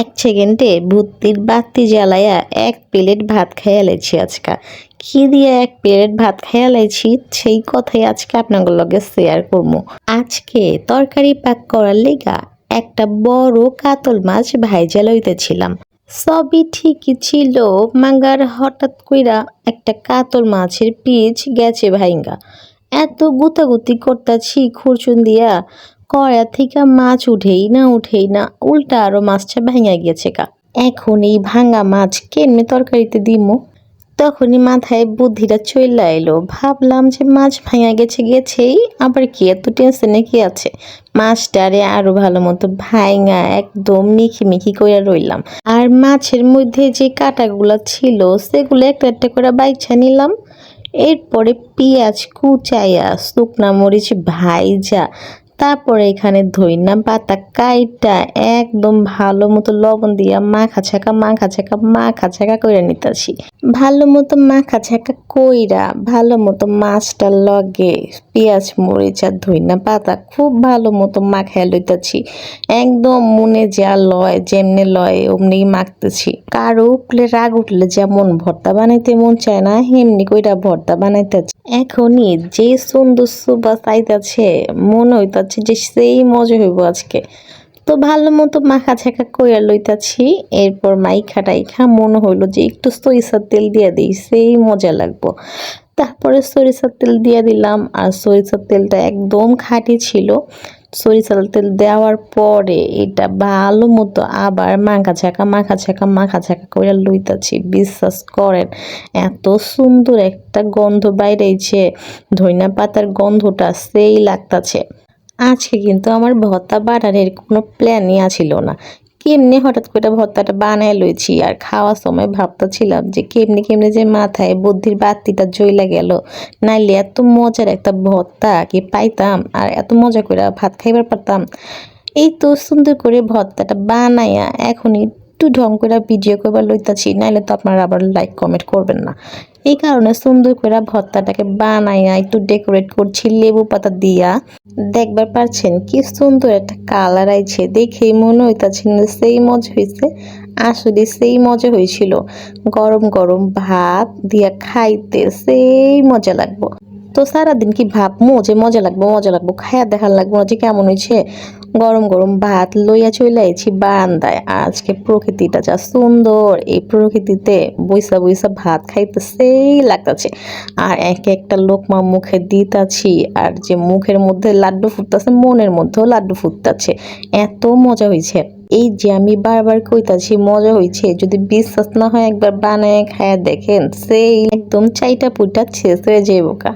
এক সেকেন্ডে ভূতির বাতি জ্বালাইয়া এক প্লেট ভাত খাইয়া লেছি আজকা। কি দিয়ে এক প্লেট ভাত খাইয়া লেছি, সেই কথাই আজকে আপনাদের লগে শেয়ার করব। আজকে তরকারি পাক করার লেগা একটা বড় কাতল মাছ ভাইজা লইতেছিলাম। সবই ঠিকই ছিল, মাঙ্গার হঠাৎ কইরা একটা কাতল মাছের পিচ গেছে ভাইঙ্গা। এত গুতাগুতি করতাছি, খুরচুন দিয়া কড়া থেকে মাছ উঠেই না উঠেই না, উল্টা আরও মাছটা ভেঙে গিয়েছে কা এখন এই ভাঙা মাছ কেমনে তরকারিতে দিমু? তখনই মাথায় বুদ্ধিটা চইলা এলো। ভাবলাম যে মাছ ভাঙা গেছে গেছেই আবার কি এত টেনশনে কি আছে? মাছটারে আরও ভালো মতো ভাঙা একদম মিখি মিখি করে রইলাম। আর মাছের মধ্যে যে কাটাগুলো ছিল, সেগুলো একটা একটা করে বাইছা নিলাম। এরপরে পেঁয়াজ কুচাইয়া শুকনা মরিচ ভাইজা তারপরে এখানে ধইনা পাতা কাইটা একদম ভালো মতো লবণ দিয়া মাখা ছাকা মাখা ছাকা মাখা ছাকা করে নিতেছি। ভালো মতো মাখা ছাকা কইরা ভালো মতো মাছটা লগে পেঁয়াজ, মরিচ আর ধইনা পাতা খুব ভালো মতো মাখায় লইতেছি। একদম মনে যা লয়, যেমনে লয় অমনি মাখতেছি। কারও উপলে রাগ উঠলে যেমন ভর্তা বানাইতে মন চায় না, হেমনি কইরা ভর্তা বানাইতেছি। এখনই যে সুন্দর সুবা চাইতেছে, মনে হইতাছে যে সেই মজা হইব আজকে। তো ভালো মতো মাখা ছাকা কইরা লইতাছি, এরপর মাইখা টাইখা মনে হইল যে একটু সরিষার তেল দিয়ে দিই, সেই মজা লাগবো। তারপরে সরিষার তেল দিয়ে দিলাম। আর সরিষার তেলটা একদম খাঁটি ছিল। সরিষার তেল দেওয়ার পরে এটা ভালো মতো আবার মাখা ছাকা মাখা ছাকা মাখা ছাকা করে লইতাছি। বিশ্বাস করেন, এত সুন্দর একটা গন্ধ বাইরেছে ধইনা পাতার গন্ধটা সেই লাগতাছে। আজকে কিন্তু আমার ভর্তা বাড়ানোর কোনো প্ল্যানই আছিল না। কেমনি হঠাৎ করে ভর্তাটা বানায় লইছি আর খাওয়ার সময় ভাবতেছিলাম যে কেমনি কেমনি যে মাথায় বুদ্ধির বাতিটা জ্বইলা গেল। নাইলে এত মজার একটা ভর্তা কি পাইতাম আর এত মজা করে ভাত খাইবার পারতাম। এই তো সুন্দর করে ভর্তাটা বানাইয়া এখনই একটু ঢং করে ভিডিও করবার লইতাছি, নাইলে তো আপনারা আবার লাইক কমেন্ট করবেন না। এই কারণে সুন্দর করে ভর্তাটাকে বানাইয়া একটু ডেকোরেট করছি লেবু পাতা দিয়া। দেখবার পারছেন কি সুন্দর একটা কালার আইছে, দেখেই মনে হইতাছে সেই মজা হয়েছে আসলে সেই মজা হয়েছিল গরম গরম ভাত দিয়া খাইতে সেই মজা লাগবো। তো সারাদিন কি ভাবমু যে মজা লাগবো মজা লাগবো, খায়া দেখার লাগবো যে কেমন হয়েছে গরম গরম ভাত লইয়া চলে আইছি বারান্দায়। আজকে প্রকৃতিটা যা সুন্দর, এই প্রকৃতিতে বইসা বইসা ভাত খাইতে সেই লাগতেছে। আর এক একটা লোকমা মুখে দিতাছি, আর যে মুখের মধ্যে লাড্ডু ফুটতেছে, মনের মধ্যেও লাড্ডু ফুটতেছে। এত মজা হয়েছে এই যে আমি বারবার কইতাছি, মজা হয়েছে যদি বিশ্বাস না হয় একবার বানায় খায়া দেখেন, সেই একদম চাইটা পুইটা শেষ হয়ে যাব কা